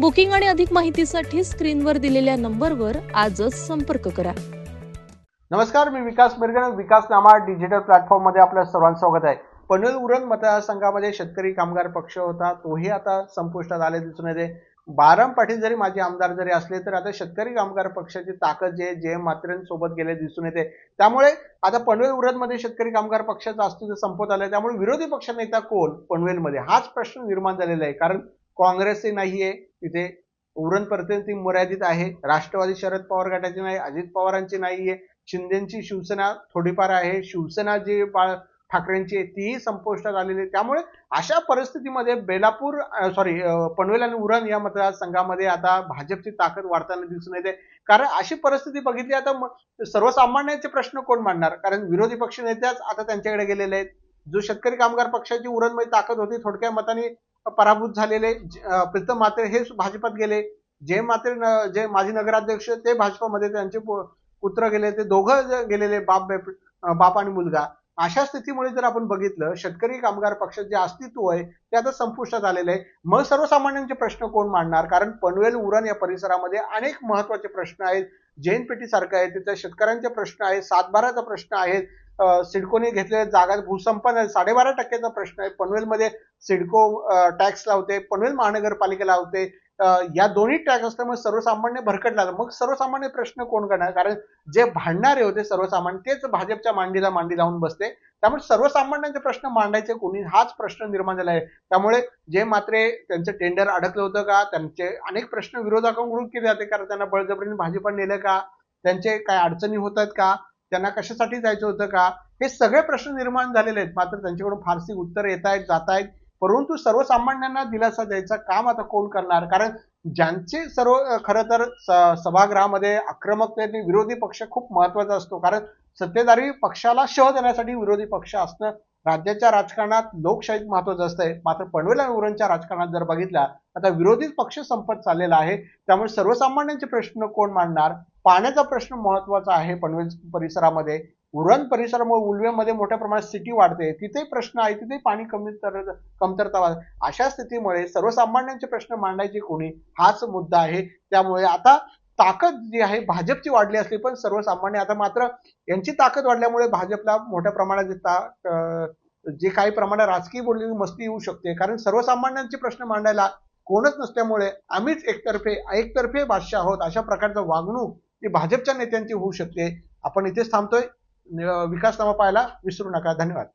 Booking आणि अधिक माहितीसाठी स्क्रीनवर दिलेल्या नंबरवर आजच संपर्क करा. नमस्कार मी विकास मिरगण. विकास नामा डिजिटल प्लॅटफॉर्ममध्ये आपल्या सर्वांचं स्वागत आहे. पनवेल उरण मतदारसंघामध्ये शेतकरी कामगार पक्ष होता. तोही आता संपुष्टात आले दिसून येते. बाराम पाटील जरी माझे आमदार जरी असले तर आता शेतकरी कामगार पक्षाची ताकद जे जे मात्रेंसोबत गेले दिसून येते. त्यामुळे आता पनवेल उरणमध्ये शेतकरी कामगार पक्षाचं अस्तित्व संपत आलं त्यामुळे विरोधी पक्ष नेता कोण? पनवेलमध्ये. हाच प्रश्न निर्माण झालेला आहे. कारण काँग्रेसही नाहीये तिथे उरणपर्यंत ती मर्यादित आहे राष्ट्रवादी शरद पवार गटाची नाही अजित पवारांची नाहीये शिंदेची शिवसेना थोडीफार आहे शिवसेना जी बाळ ठाकरेंची आहे तीही संपुष्टात आलेली आहे. त्यामुळे अशा परिस्थितीमध्ये बेलापूर सॉरी पनवेल आणि उरण या मतदारसंघामध्ये आता भाजपची ताकद वाढताना दिसून येते. कारण अशी परिस्थिती बघितली आता सर्वसामान्यांचे प्रश्न कोण मांडणार? कारण विरोधी पक्ष नेत्याच आता त्यांच्याकडे गेलेले आहेत. जो शेतकरी कामगार पक्षाची उरणमध्ये ताकद होती थोडक्या मताने पराभूत झालेले प्रीतम मात्रे हे भाजपात गेले. जे मात्रे न- जे माजी नगराध्यक्ष ते भाजपामध्ये त्यांचे पु- पुत्र गेले. ते दोघं गेलेले बाप बाप आणि मुलगा. अशा स्थितीमुळे जर आपण बघितलं शेतकरी कामगार पक्ष जे अस्तित्व आहे ते आता संपुष्टात आलेलं आहे. मग सर्वसामान्यांचे प्रश्न कोण मांडणार? कारण पनवेल उरण या परिसरामध्ये अनेक महत्त्वाचे प्रश्न आहेत. जैन पेटी सारखं आहे तिथं शेतकऱ्यांचे प्रश्न आहेत सातबाराचा प्रश्न आहे. सिडकोने घेतलेल्या जागा भूसंपन्न साडेबारा टक्क्याचा प्रश्न आहे. पनवेलमध्ये सिडको टॅक्स लावते पनवेल महानगरपालिका लावते. या दोन्ही टॅक्स असल्यामुळे सर्वसामान्य भरकटला मग सर्वसामान्य प्रश्न कोण करणार? कारण जे भांडणारे होते सर्वसामान्य तेच भाजपच्या मांडीला मांडी लावून बसते त्यामुळे सर्वसामान्यांचे प्रश्न मांडायचे कोणी? हाच प्रश्न निर्माण झाला आहे. त्यामुळे जे मात्र त्यांचं टेंडर अडकलं होतं का? त्यांचे अनेक प्रश्न विरोधकांकडून केले जाते. कारण त्यांना बळजबरीने भाजपा नेलं का? त्यांचे काय अडचणी होत आहेत का? त्यांना कशासाठी जायचं होतं का? हे सगळे प्रश्न निर्माण झालेले आहेत. मात्र त्यांच्याकडून फारशी उत्तर येत आहेत जात आहेत. परंतु सर्वसामान्यांना दिलासा द्यायचं काम आता कोण करणार? कारण ज्यांचे सर्व खर खरं तर सभागृहामध्ये आक्रमकतेने विरोधी पक्ष खूप महत्त्वाचा असतो. कारण सत्तेधारी पक्षाला शह देण्यासाठी विरोधी पक्ष असणं राज्याच्या राजकारणात लोकशाही महत्वाचं असतंय. मात्र पनवेल उरणच्या राजकारणात जर बघितला आता विरोधी पक्ष संपत चाललेला आहे. त्यामुळे सर्वसामान्यांचे प्रश्न कोण मांडणार? पाण्याचा प्रश्न महत्त्वाचा आहे. पनवेल परिसरामध्ये उरण परिसरामुळे उलवेमध्ये मोठ्या प्रमाणात सिटी वाढते. तिथे प्रश्न आहे तिथे पाणी कमी तर कमतरता वाढ- अशा स्थितीमुळे सर्वसामान्यांचे प्रश्न मांडायचे कोणी? हाच मुद्दा आहे. त्यामुळे आता ताकद जी आहे भाजपची वाढली असली पण सर्वसामान्य आता मात्र यांची ताकद वाढल्यामुळे भाजपला मोठ्या प्रमाणात जे ता- जे काही प्रमाणात राजकीय बोललेली मस्ती येऊ शकते. कारण सर्वसामान्यांचे प्रश्न मांडायला कोणच नसल्यामुळे आम्हीच एकतर्फे एकतर्फे बादशाह आहोत. अशा प्रकारचं वागणूक ती भाजपच्या नेत्यांची होऊ शकते. आपण इथेच थांबतोय. विकास विकासनामा पाहायला विसरू नका. धन्यवाद.